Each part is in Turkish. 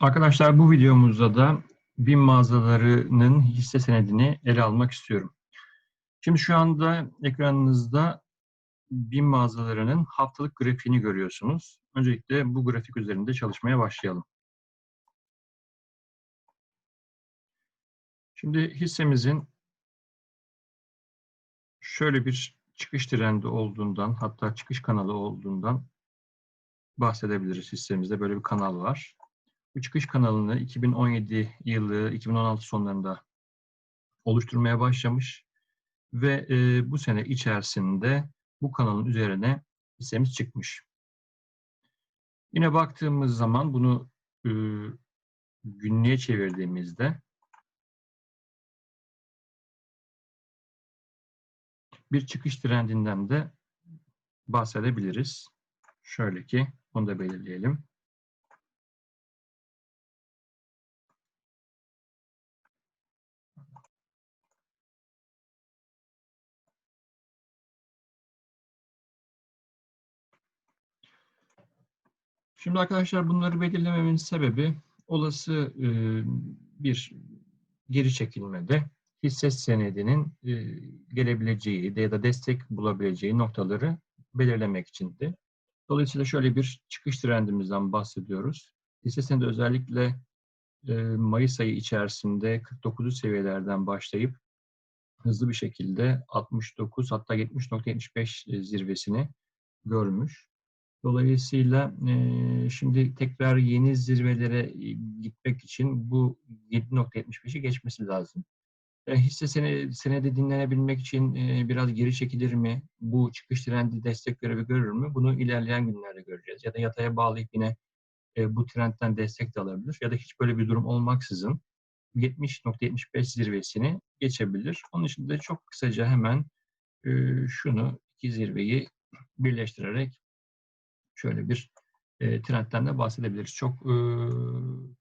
Arkadaşlar bu videomuzda da BİM mağazalarının hisse senedini ele almak istiyorum. Şimdi şu anda ekranınızda BİM mağazalarının haftalık grafiğini görüyorsunuz. Öncelikle bu grafik üzerinde çalışmaya başlayalım. Şimdi hissemizin şöyle bir çıkış trendi olduğundan, hatta çıkış kanalı olduğundan bahsedebiliriz hissemizde. Böyle bir kanal var. Bu çıkış kanalını 2017 yılı, 2016 sonlarında oluşturmaya başlamış ve e, bu sene içerisinde bu kanalın üzerine hissemiz çıkmış. Yine baktığımız zaman bunu e, günlüğe çevirdiğimizde bir çıkış trendinden de bahsedebiliriz. Şöyle ki onu da belirleyelim. Şimdi arkadaşlar bunları belirlememin sebebi olası e, bir geri çekilmede hisse senedinin e, gelebileceği ya da destek bulabileceği noktaları belirlemek içindi. Dolayısıyla şöyle bir çıkış trendimizden bahsediyoruz. Hisse senedi özellikle e, Mayıs ayı içerisinde 49 seviyelerden başlayıp hızlı bir şekilde 69 hatta 70.75 zirvesini görmüş. Dolayısıyla e, şimdi tekrar yeni zirvelere gitmek için bu 7.75'i geçmesi lazım. E, hisse senedi, senedi dinlenebilmek için e, biraz geri çekilir mi? Bu çıkış trendi destek görevi görür mü? Bunu ilerleyen günlerde göreceğiz. Ya da yataya bağlayıp yine e, bu trendten destek de alabilir. Ya da hiç böyle bir durum olmaksızın 70.75 zirvesini geçebilir. Onun için de çok kısaca hemen e, şunu iki zirveyi birleştirerek şöyle bir e, trendten de bahsedebiliriz. Çok e,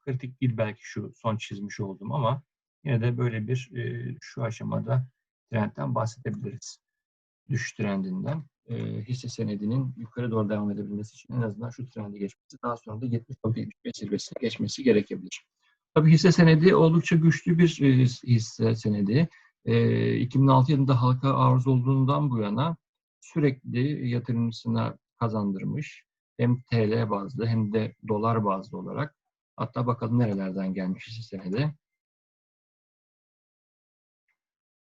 kritik değil belki şu son çizmiş olduğum ama yine de böyle bir e, şu aşamada trendten bahsedebiliriz. Düşüş trendinden e, hisse senedinin yukarı doğru devam edebilmesi için en azından şu trendi geçmesi, daha sonra da 70.75 zirvesine geçmesi gerekebilir. Tabii hisse senedi oldukça güçlü bir e, hisse senedi. E, 2006 yılında halka arz olduğundan bu yana sürekli yatırımcısına kazandırmış hem TL bazlı hem de dolar bazlı olarak. Hatta bakalım nerelerden gelmiş hisse senedi.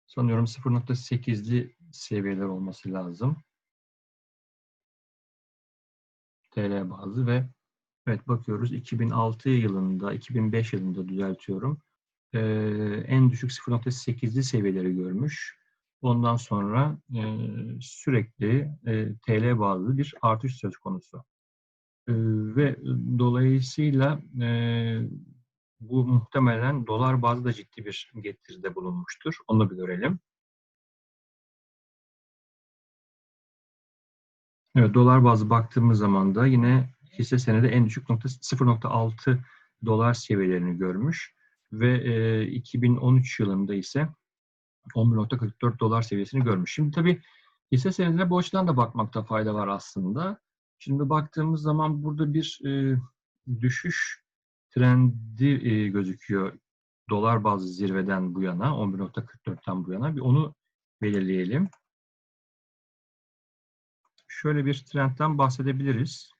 Sanıyorum 0.8'li seviyeler olması lazım. TL bazlı ve evet bakıyoruz 2006 yılında, 2005 yılında düzeltiyorum. Ee, en düşük 0.8'li seviyeleri görmüş. Ondan sonra e, sürekli e, TL bazlı bir artış söz konusu. E, ve dolayısıyla e, bu muhtemelen dolar bazlı da ciddi bir getiride bulunmuştur. Onu bir görelim. Evet, dolar bazlı baktığımız zaman da yine hisse senedi en düşük nokta 0.6 dolar seviyelerini görmüş ve e, 2013 yılında ise 11.44 dolar seviyesini görmüş. Şimdi tabii hisse senedine bu açıdan da bakmakta fayda var aslında. Şimdi baktığımız zaman burada bir e, düşüş trendi e, gözüküyor. Dolar bazı zirveden bu yana, 11.44'ten bu yana. Bir onu belirleyelim. Şöyle bir trendten bahsedebiliriz.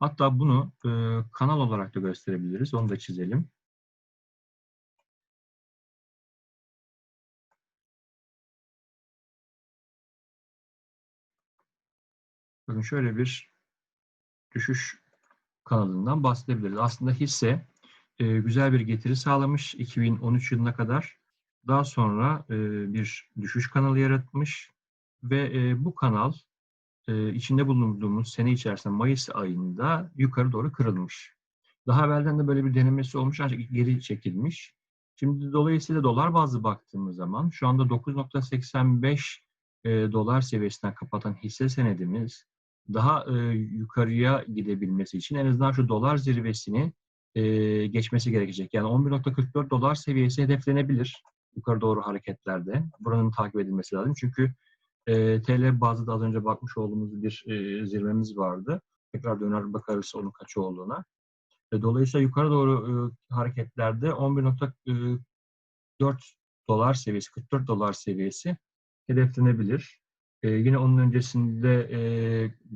Hatta bunu e, kanal olarak da gösterebiliriz. Onu da çizelim. Bakın şöyle bir düşüş kanalından bahsedebiliriz. Aslında hisse e, güzel bir getiri sağlamış 2013 yılına kadar. Daha sonra e, bir düşüş kanalı yaratmış ve e, bu kanal e, içinde bulunduğumuz sene içerisinde Mayıs ayında yukarı doğru kırılmış. Daha evvelden de böyle bir denemesi olmuş ancak geri çekilmiş. Şimdi dolayısıyla dolar bazlı baktığımız zaman şu anda 9.85 e, dolar seviyesinden kapatan hisse senedimiz daha e, yukarıya gidebilmesi için en azından şu dolar zirvesini e, geçmesi gerekecek. Yani 11.44 dolar seviyesi hedeflenebilir yukarı doğru hareketlerde. Buranın takip edilmesi lazım. Çünkü e, TL bazı da az önce bakmış olduğumuz bir e, zirvemiz vardı. Tekrar döner bakarız onun kaç olduğuna. E, dolayısıyla yukarı doğru e, hareketlerde 11.4 dolar seviyesi, 44 dolar seviyesi hedeflenebilir. E, yine onun öncesinde e,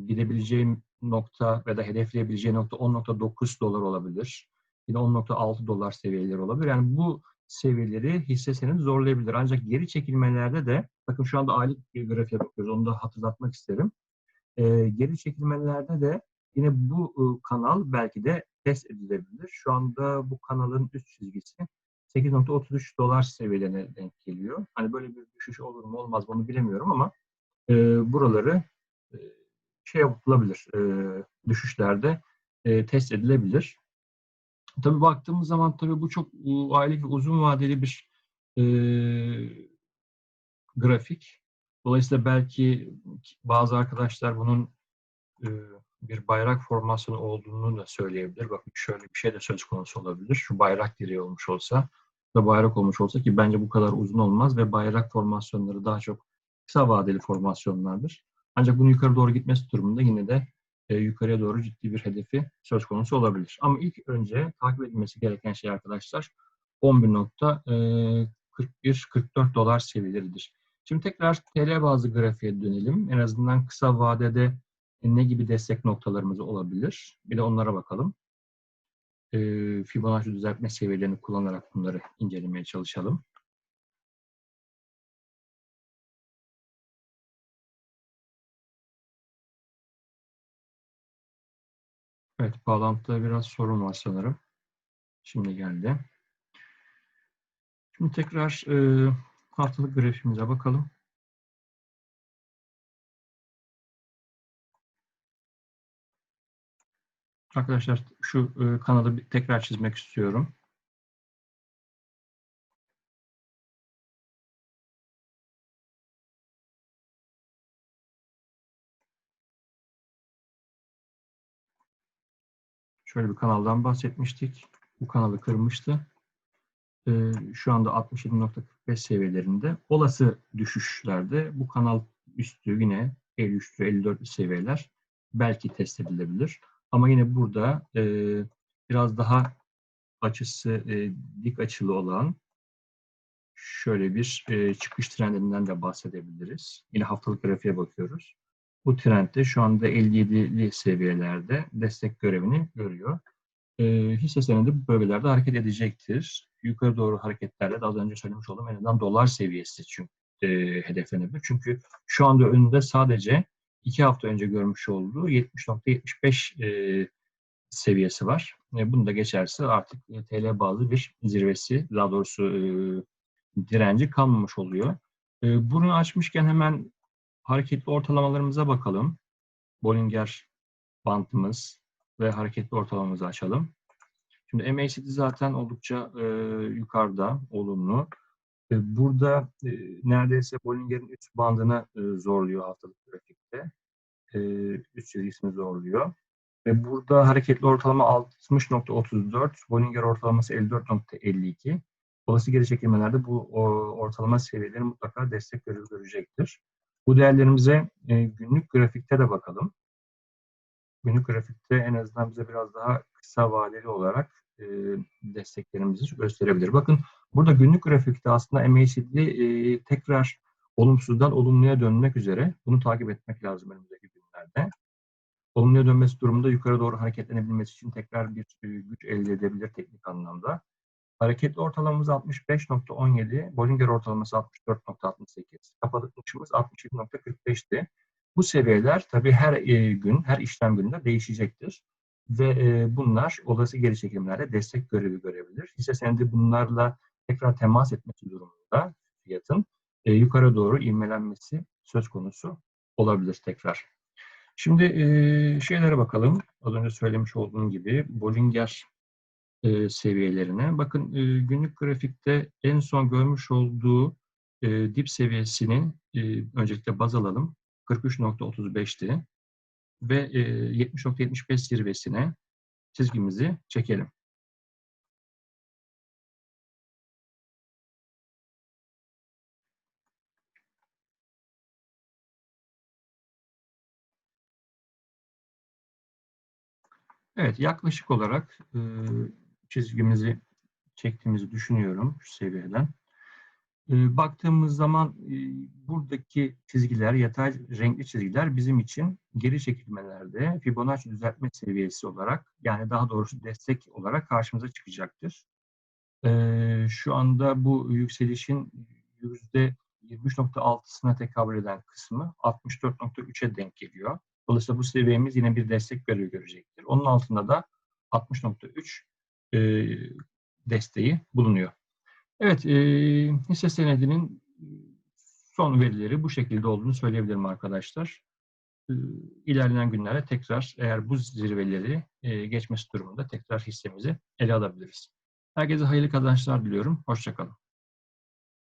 gidebileceğim nokta ya da hedefleyebileceği nokta 10.9 dolar olabilir. Yine 10.6 dolar seviyeleri olabilir. Yani bu seviyeleri hisse senedi zorlayabilir. Ancak geri çekilmelerde de, bakın şu anda aylık bir grafiğe bakıyoruz, onu da hatırlatmak isterim. E, geri çekilmelerde de yine bu e, kanal belki de test edilebilir. Şu anda bu kanalın üst çizgisi 8.33 dolar seviyelerine denk geliyor. Hani böyle bir düşüş olur mu olmaz mı onu bilemiyorum ama e, buraları e, şey yapılabilir, e, düşüşlerde e, test edilebilir. Tabii baktığımız zaman tabii bu çok aylık uzun vadeli bir e, grafik. Dolayısıyla belki bazı arkadaşlar bunun e, bir bayrak formasyonu olduğunu da söyleyebilir. Bakın şöyle bir şey de söz konusu olabilir. Şu bayrak direği olmuş olsa da bayrak olmuş olsa ki bence bu kadar uzun olmaz ve bayrak formasyonları daha çok kısa vadeli formasyonlardır. Ancak bunun yukarı doğru gitmesi durumunda yine de e, yukarıya doğru ciddi bir hedefi söz konusu olabilir. Ama ilk önce takip edilmesi gereken şey arkadaşlar 11.41-44 dolar seviyeleridir. Şimdi tekrar TL bazı grafiğe dönelim. En azından kısa vadede ne gibi destek noktalarımız olabilir? Bir de onlara bakalım. E, Fibonacci düzeltme seviyelerini kullanarak bunları incelemeye çalışalım. Evet, bağlantıda biraz sorun var sanırım. Şimdi geldi. Şimdi tekrar e, haftalık grafiğimize bakalım. Arkadaşlar şu e, kanalı tekrar çizmek istiyorum. Şöyle bir kanaldan bahsetmiştik. Bu kanalı kırmıştı. Ee, şu anda 67.45 seviyelerinde. Olası düşüşlerde bu kanal üstü yine 53 54 seviyeler belki test edilebilir. Ama yine burada e, biraz daha açısı e, dik açılı olan şöyle bir e, çıkış trendinden de bahsedebiliriz. Yine haftalık grafiğe bakıyoruz. Bu trendde şu anda 57'li seviyelerde destek görevini görüyor. E, hisse senedi bu bölgelerde hareket edecektir. Yukarı doğru hareketlerle de az önce söylemiş olduğum en azından dolar seviyesi çünkü e, hedeflenebilir. Çünkü şu anda önünde sadece iki hafta önce görmüş olduğu 70.75 e, seviyesi var. E, bunu da geçerse artık e, TL bazı bir zirvesi, daha doğrusu e, direnci kalmamış oluyor. E, bunu açmışken hemen hareketli ortalamalarımıza bakalım. Bollinger bantımız ve hareketli ortalamamızı açalım. Şimdi MACD zaten oldukça e, yukarıda, olumlu. E, burada e, neredeyse Bollinger'in üst bandını e, zorluyor haftalık grafikte. E, üst çizgisini zorluyor. Ve burada hareketli ortalama 60.34, Bollinger ortalaması 54.52. Olası geri çekilmelerde bu o, ortalama seviyeleri mutlaka destek görecektir. Bu değerlerimize e, günlük grafikte de bakalım. Günlük grafikte en azından bize biraz daha kısa vadeli olarak e, desteklerimizi gösterebilir. Bakın burada günlük grafikte aslında MACD e, tekrar olumsuzdan olumluya dönmek üzere. Bunu takip etmek lazım önümüzdeki günlerde. Olumluya dönmesi durumunda yukarı doğru hareketlenebilmesi için tekrar bir e, güç elde edebilir teknik anlamda. Hareketli ortalamamız 65.17, Bollinger ortalaması 64.68, kapatıcımız 67.45'ti. Bu seviyeler tabii her e, gün, her işlem gününde değişecektir. Ve e, bunlar olası geri çekimlerde destek görevi görebilir. Hisse senedi bunlarla tekrar temas etmesi durumunda fiyatın e, yukarı doğru ivmelenmesi söz konusu olabilir tekrar. Şimdi şeylere bakalım. Az önce söylemiş olduğum gibi Bollinger e, seviyelerine. Bakın e, günlük grafikte en son görmüş olduğu e, dip seviyesini e, öncelikle baz alalım. 43.35'ti ve e, 70.75 zirvesine çizgimizi çekelim. Evet, yaklaşık olarak e, çizgimizi çektiğimizi düşünüyorum şu seviyeden. E, baktığımız zaman e, buradaki çizgiler, yatay renkli çizgiler bizim için geri çekilmelerde Fibonacci düzeltme seviyesi olarak yani daha doğrusu destek olarak karşımıza çıkacaktır. E, şu anda bu yükselişin yüzde 23.6'sına tekabül eden kısmı 64.3'e denk geliyor. Dolayısıyla bu seviyemiz yine bir destek veriyor görecektir. Onun altında da 60.3 e, desteği bulunuyor. Evet, e, hisse senedinin son verileri bu şekilde olduğunu söyleyebilirim arkadaşlar. E, ilerleyen günlerde tekrar eğer bu zirveleri e, geçmesi durumunda tekrar hissemizi ele alabiliriz. Herkese hayırlı kazançlar diliyorum. Hoşçakalın.